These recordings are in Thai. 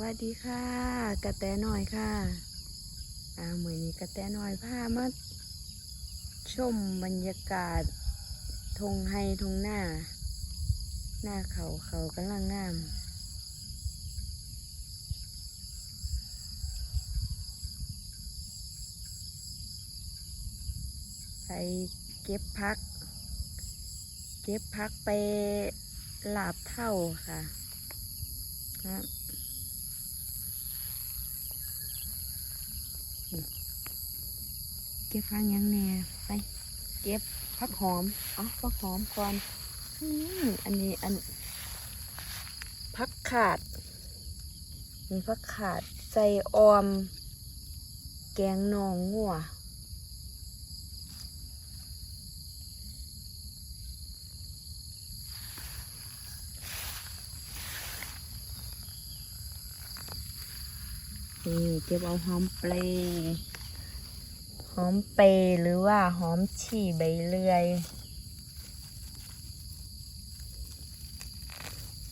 วัสดีค่ะ กระแตหน่อยค่ะอ่าเหมือนนี้กระแตหน่อยพามาชมบรรยากาศทงไฮทงหน้า หน้าเขาเขากำลังงามไปเก็บพัก เก็บพักไปหลาบเท่าค่ะครับนี่ เก็บพักยังแน่ไป เก็บพักหอมอ๋อพักหอมก่อนอันนี้อันพักขาดนี่พักขาดใส่ออม แกงนองงัวนี่เก็บเอาหอมเปรย์ หอมเปย์หรือว่าหอมฉี่ใบเลื่อย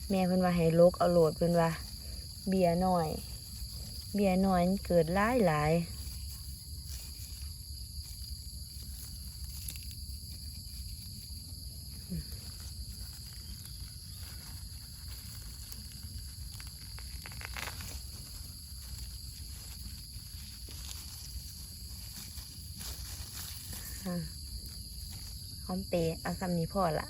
แม่เพิ่นว่าให้ลกเอาโหลดเพิ่นว่า เบียร์หน่อย เบียร์หน่อยเกิดหลายหลาย หอมเปย์เอาซ้ำนี้พอละ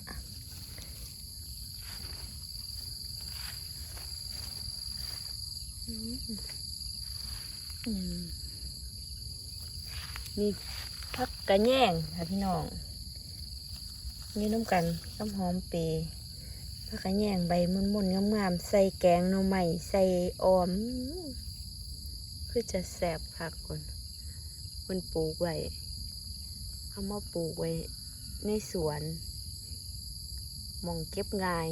มีพักกระแยงค่ะพี่น้องนี่น้ำกันน้ำหอมเปย์พักกระแยงใบมุนๆงามๆใส่แกงหน่อไม้ใส่ออมอื้อคือจะแสบพักคนคนปลูกไว้ เอามาปลูกไว้ในสวนมองเก็บง่าย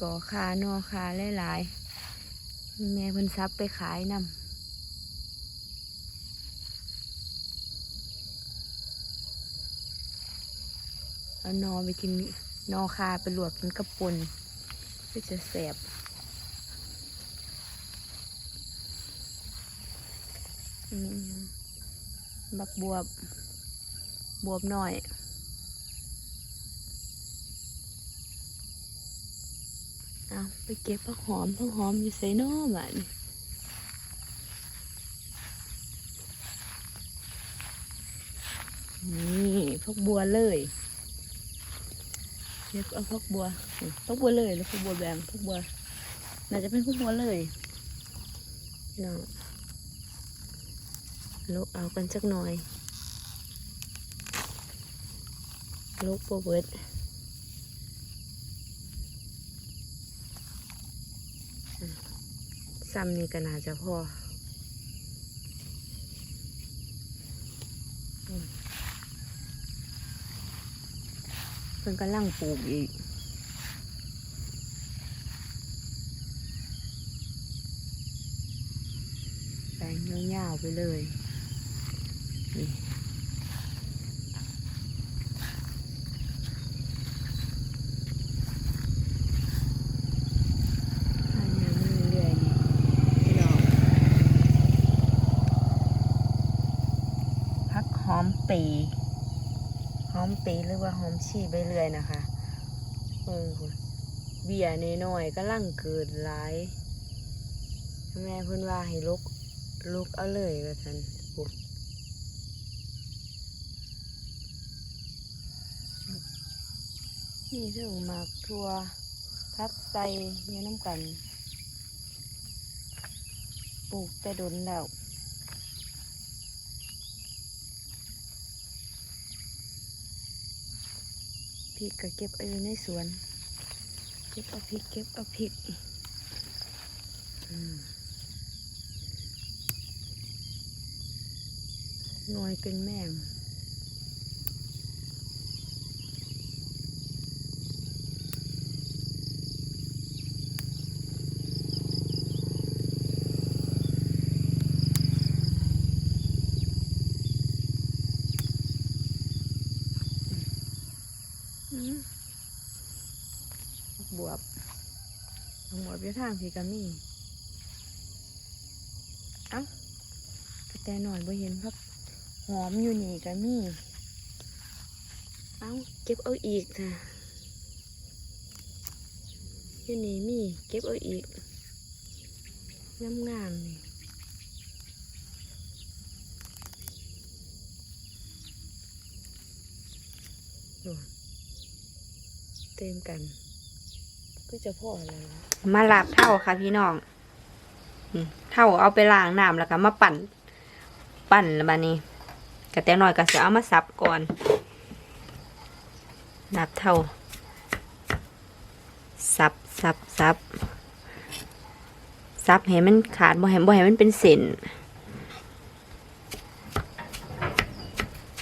ก่อคานอคาหลายๆแม่พิ่นซับไปขายนำเอานอไปกินนอคาไปลวกกินกระปุน ก็จะแสบบักบวบบวบหน่อยเอาไปเก็บผักหอมผักหอมอยู่ใส่นอบ้านนี่พักบัวเลย เก็บเอาพักบัวพักบัวเลยหรือพักบัวแบงพักบัวน่าจะเป็นพักบัวเลยพี่น้องลุกเอากันสักหน่อยลุกโปเบิดซ้ำนี่ก็น่าจะพอมเพิ่นกำลังปลูกอีกแปลงยาวๆไปเลยนี่อันนี้ยๆนี่พี่น้องพักหอมปี อมปีหรือว่าหอมชีใบเลื่อยนะคะเออเบียร์น้อยก็ลังเกิดหลายแม่เพิ่นว่าให้ลุกลุกเอาเลยว่าท่านปุ๊บนี่ถึงมากทัวพักใส่เนื้อน้ำกัน ปลูกแต่ดนแล้ว พริกก็เก็บเอาอในสวน เก็บเอาพริกเก็บเอาพริกหน่วยเป็นแมง บวบบักบวบ อยู่ทางพี่ก็มีเอ้ากระแตหน่อยบ่เห็นพักหอมอยู่นี่ก็มี เอ้าเก็บเอาอีกค่ะอยู่นี่มี เก็บเอาอีกงามงามนี่ดูเต็มกัน ก็จะพ่ออะไรมาลาบเท่าค่ะพี่น้องเท่าเอาไปล้างน้ำแล้วก็มาปั่น ปั่นแล้วบานี้กระแตหน่อยก็จะเอามาสับก่อนนับเท่า สับสับสับสับให้มันขาดบ่ให้บ่ให้มันเป็นเส้น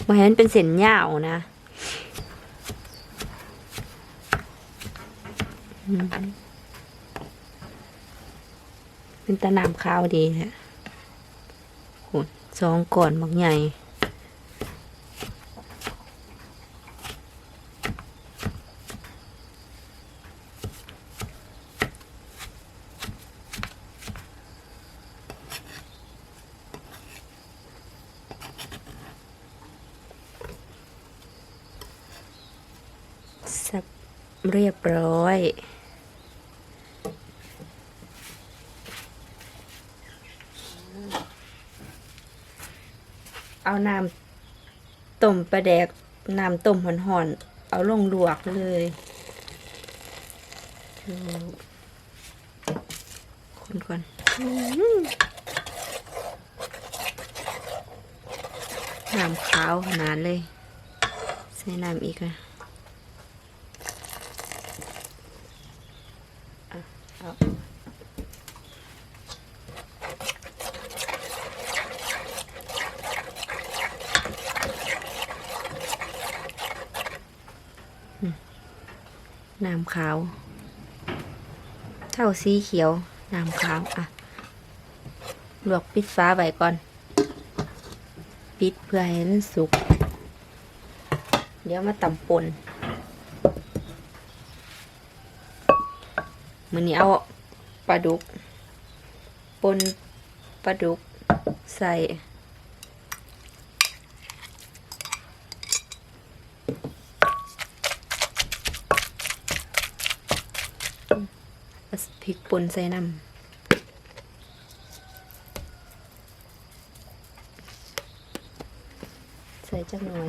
บ่ให้มันเป็นเส้นยาวนะอืม เป็นตะนามข้าวดีฮะโหสองก่อนบักใหญ่สับเรียบร้อย เอาน้ำต้มปลาแดกน้ำต้มห่อนๆเอาลงลวกเลยดูคนก่อนน้ำขาวขนาดเลย ใส่น้ำอีกอะเอา น้ำขาว เท่าสีเขียว น้ำขาว อะ ลวกปิดฟ้าไว้ก่อน ปิดเพื่อให้มันสุก เดี๋ยวมาตำปนมือนี้เอาปลาดุกปนปลาดุกใส่ พริก ป่นใส่น้ำใส่จักหน่อย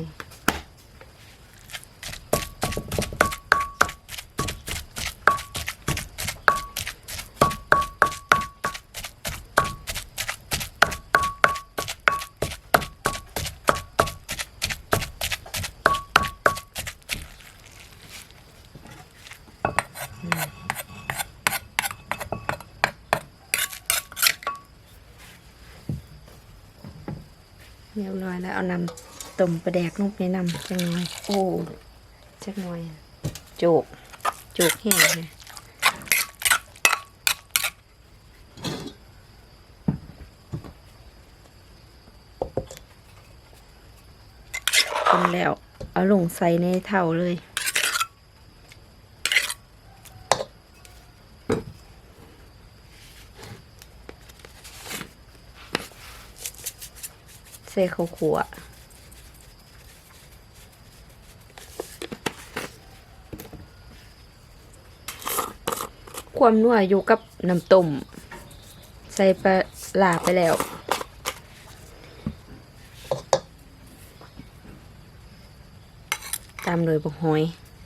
เอานำต้มปลาแดกลงไปนำจักหน่อย โอ้จักหน่อยโจกโจกแห้งเลยคนแล้ว เอาลงใส่ในเท่าเลย ส่ข้าวขัวความนัวอยู่กับน้ำต้มใส่ปลาลาไปแล้ว ตามเลยบอกหอย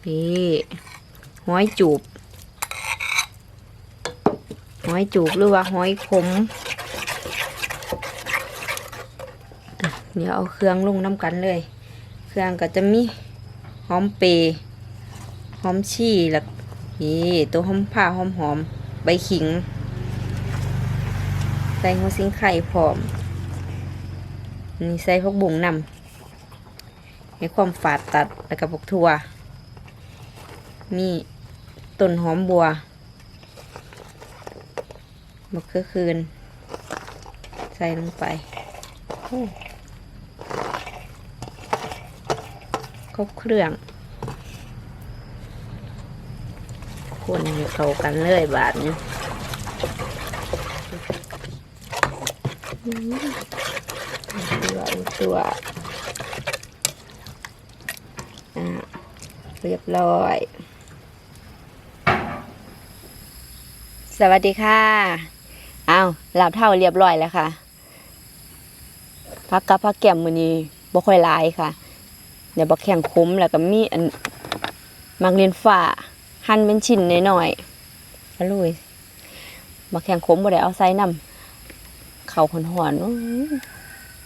นี่หอยจูบ หอยจูบหรือว่าหอยขม เดี๋ยวเอาเครื่องลงน้ำกันเลย เครื่องก็จะมีหอมเปรย์หอมชี่แล้วนี่ตัวหอมผ้าหอมหอมใบขิงใส่หัวซิงไข่พร้อม นี่ใส่พวกบุ๋งนำให้ความฝาดตัดแล้วก็พวกถั่วมีต้นหอมบัวมะเขือคืน ใส่ลงไปโอ้ ค รบเครื่องคคนให้เข้ากันเลยบาทนี้ตัวตัวอ่าเรียบร้อย สวัสดีค่ะอ้าวหลับเท่าเรียบร้อยแล้วค่ะพักกับพักแก้มมือนี้บ่ค่อยลายค่ะ เดี๋ยวบักแข่งคุ้มแล้วก็มีอันมักเรียนฝ่าหั่นเป็นชิ้นน้อยๆก็ลุยบักแข่งคุ้มบ่ได้เอาใส่น้ำเข่าหอนๆอื้อ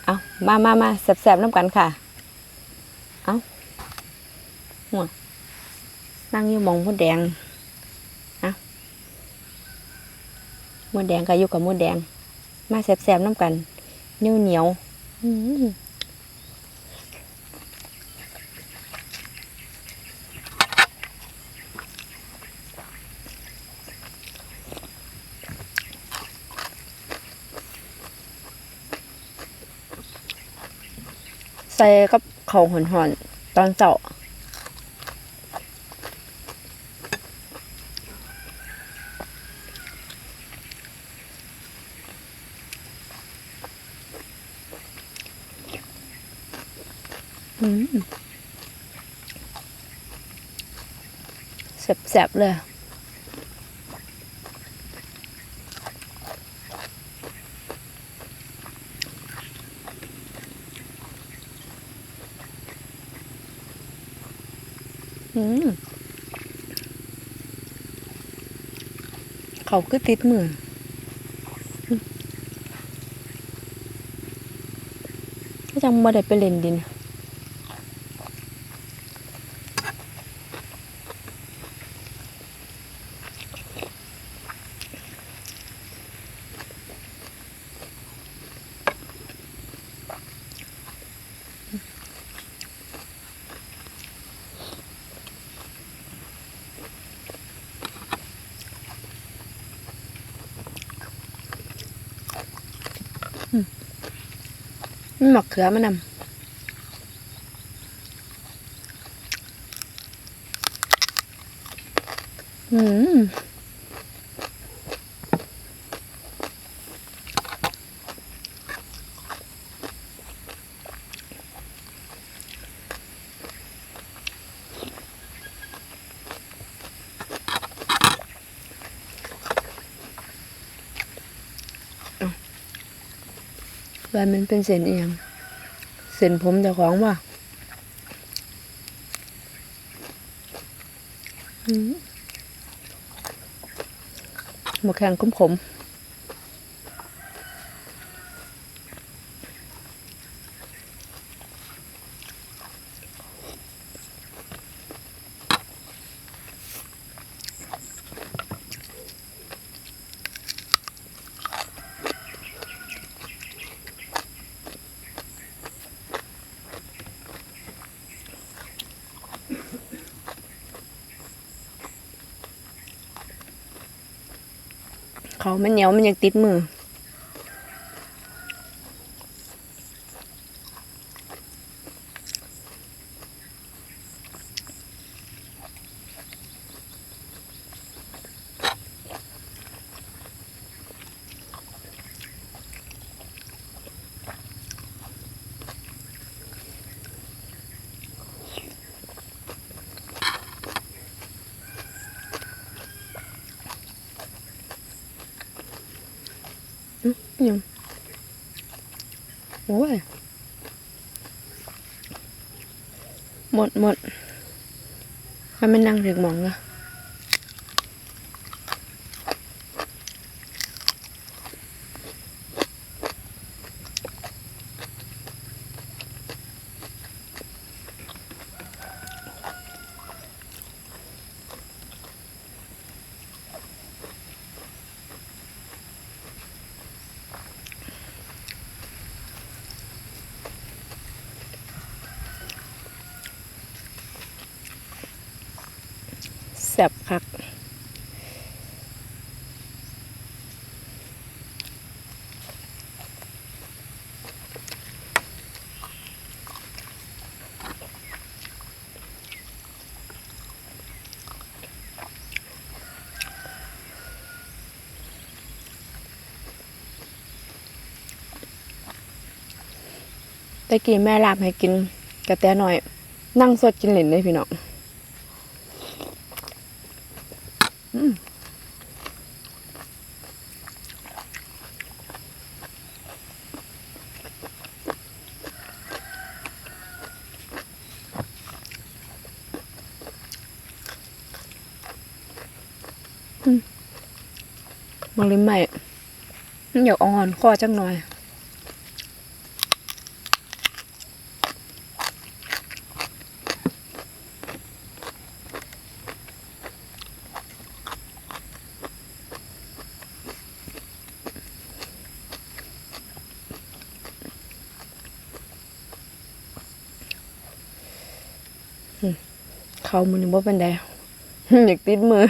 เอามามามาแซ่บๆน้ำกันค่ะ เอาหัวนั่งอยู่มองมดแดงอามดแดงก็อยู่กับมดแดง มาแซ่บๆน้ำกันเหนียวเหนียวอื กับเขาวหอนตอนเช้าอืมแซ่บๆเลย อืม เขาคือติดมืออืมก็ยังไม่ได้ไปเล่นดิน มันหมักเขือมานำอืม ว่ามันเป็นเส้นเอียง เส้นผมเจ้าของว่ะอืมหมกแข็งคุ้มขม มันเหนียวมันยังติดมือ ยังโอ้ย หมดหมดให้มันนั่งถึงหมองอะะกี้แม่ลาบให้กินกระแตหน่อย นั่งสดกินเหลนเลยพี่น้องอืมอืมบางลิมใหม่อยากอ่อนข้อจังหน่อย เขามือนึงว่าเป็นไดอยากติดมือ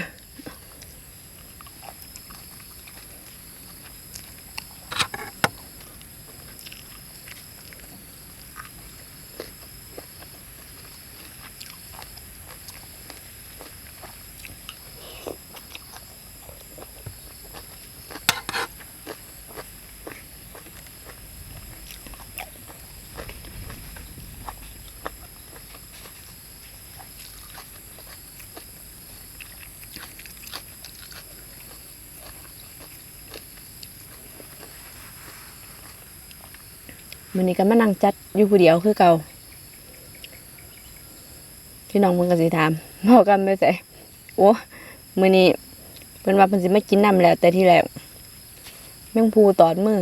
มันนี้ก็มานั่งจัดอยู่ผู้เดียวคือเก่าพี่น้องมึงก็สิถามพ่อกันไม่ใส่โอ้มือนี้เพิ่นว่าเพิ่นสิไม่กินน้ำแล้วแต่ที่แรกแม่งพูตอดมือ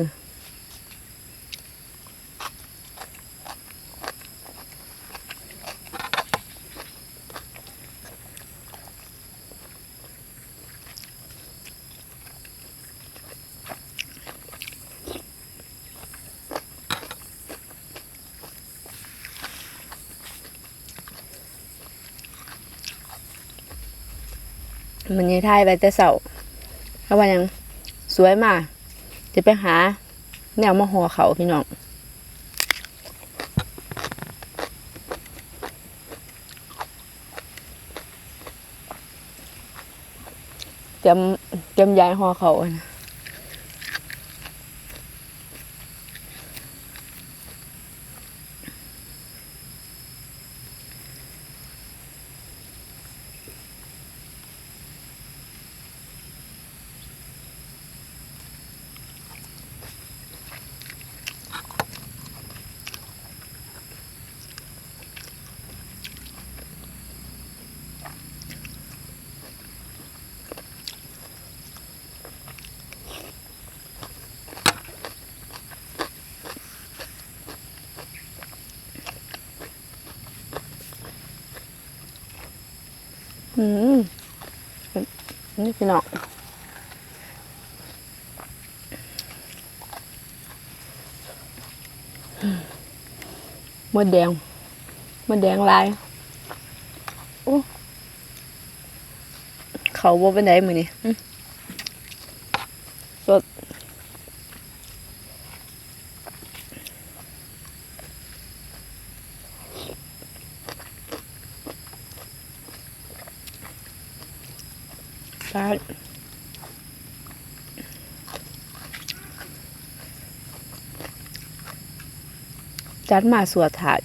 มันยังทายไปแต่เสาเขาว่ายังสวยมาก จะไปหาแนวมาห่อเขาพี่น้องเตรียมเตรียมย้ายหอเขานะ อืมนี่พี่น้องมดแดงมดแดงลายเขาบ่เป็นไดมือนี่ ปลาจัดมาสวดถาด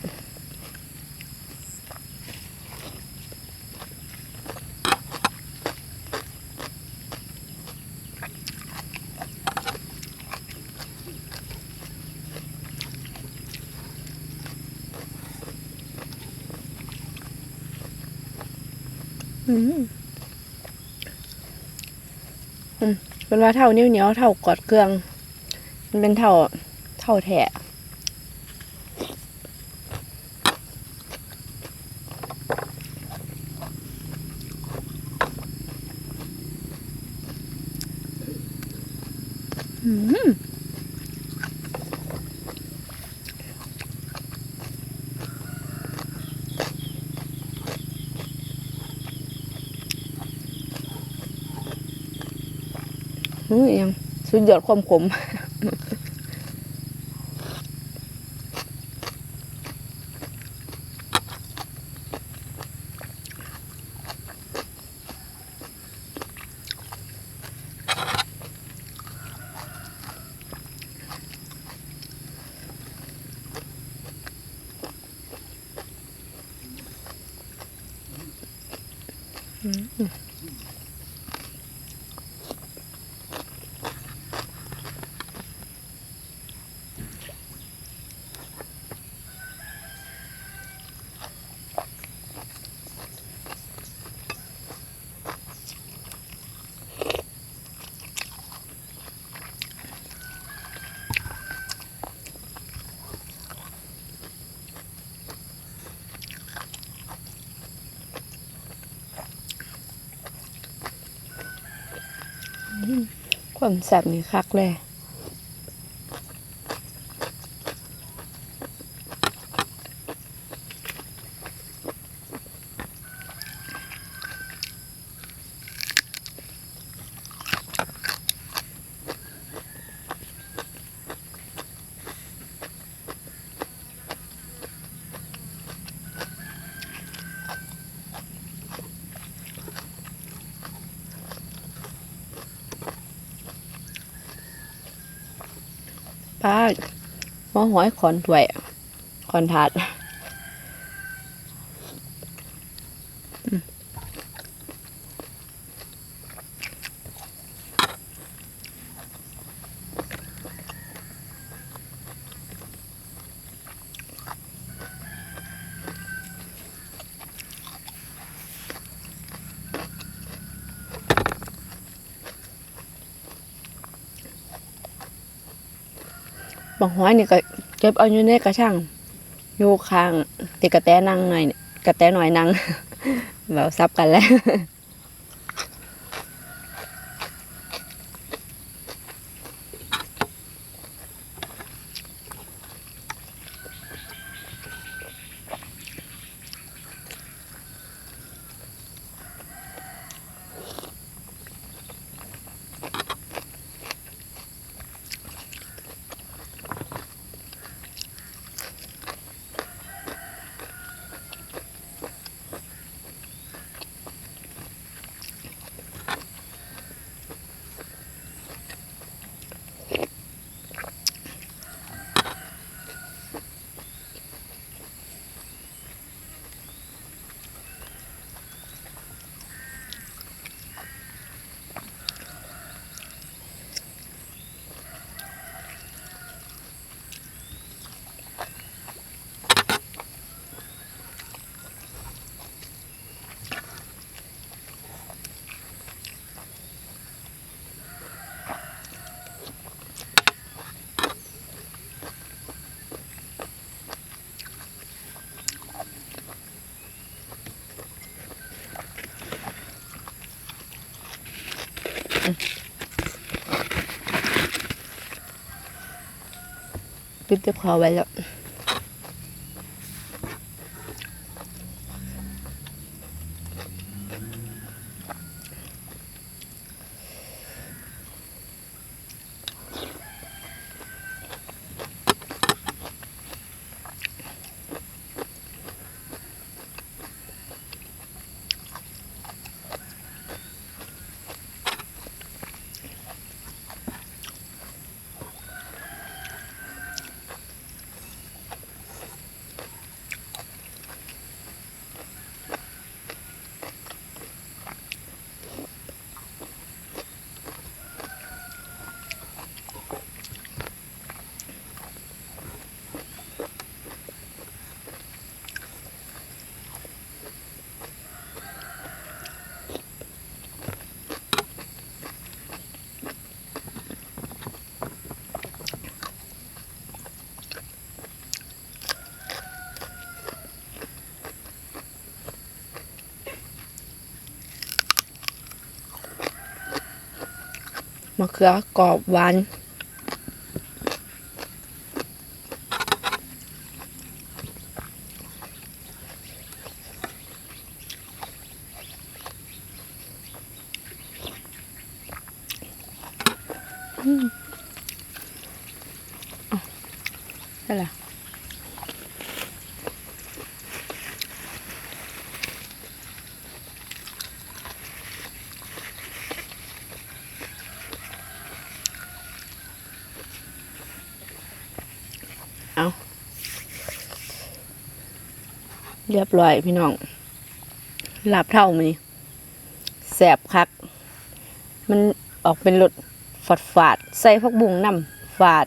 อืมอืมเป็น ว่าเท่านิ้วเหนียวเท่ากอดเครื่อง มันเป็นเท่าเท่าแถะอืมอือยัง สุดยอดความขม อ อืมควา มแซ่บนี่คักเลย ป้าหัวหอยขอนถ้วยขอนถาด บางหอยนี่ก็เก็บเอาอยู่ในกระช่างอยู่ข้างติกระแตนั่งหน่อยเนี่ยกระแตหน่อยนั่งแบบซับกันแล้ว ปิดเก็บขอไว้แล้ว มะเขือกรอบหวาน อืมอะได้ละเอาเรียบร้อยพี่น้องหลับเท่ามีแสบคัก มันออกเป็นรสฝาดฝาดใส่ผักบุ้งน้ำฝาด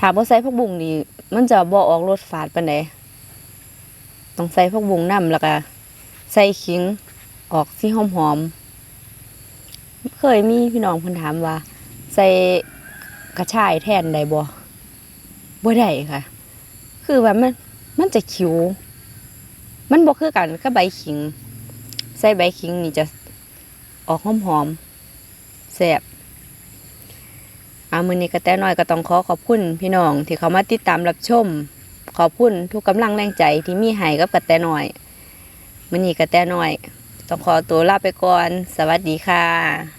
ถามว่าใส่ผักบุ้งนี่มันจะบ่ออกรสฝาดปานใดต้องใส่ผักบุ้งน้ำแล้วก็ใส่ขิงออกสีหอมๆเคยมีพี่น้องเพิ่นถามว่า ใส่กระชายแทนได้บ่บ่ได้ค่ะ คือว่ามันมันจะคิว มันบ่คือกันกับใบขิง ใส่ใบขิงนี่จะออกหอมหอมแซ่บอามือนี้กระแตน้อยก็ต้องขอขอบคุณพี่น้องที่เขามาติดตามรับชม ขอบคุณทุกกำลังแรงใจที่มีให้กับกระแตน้อยมือนี้กระแตน้อย ต้องขอตัวลาไปก่อน สวัสดีค่ะ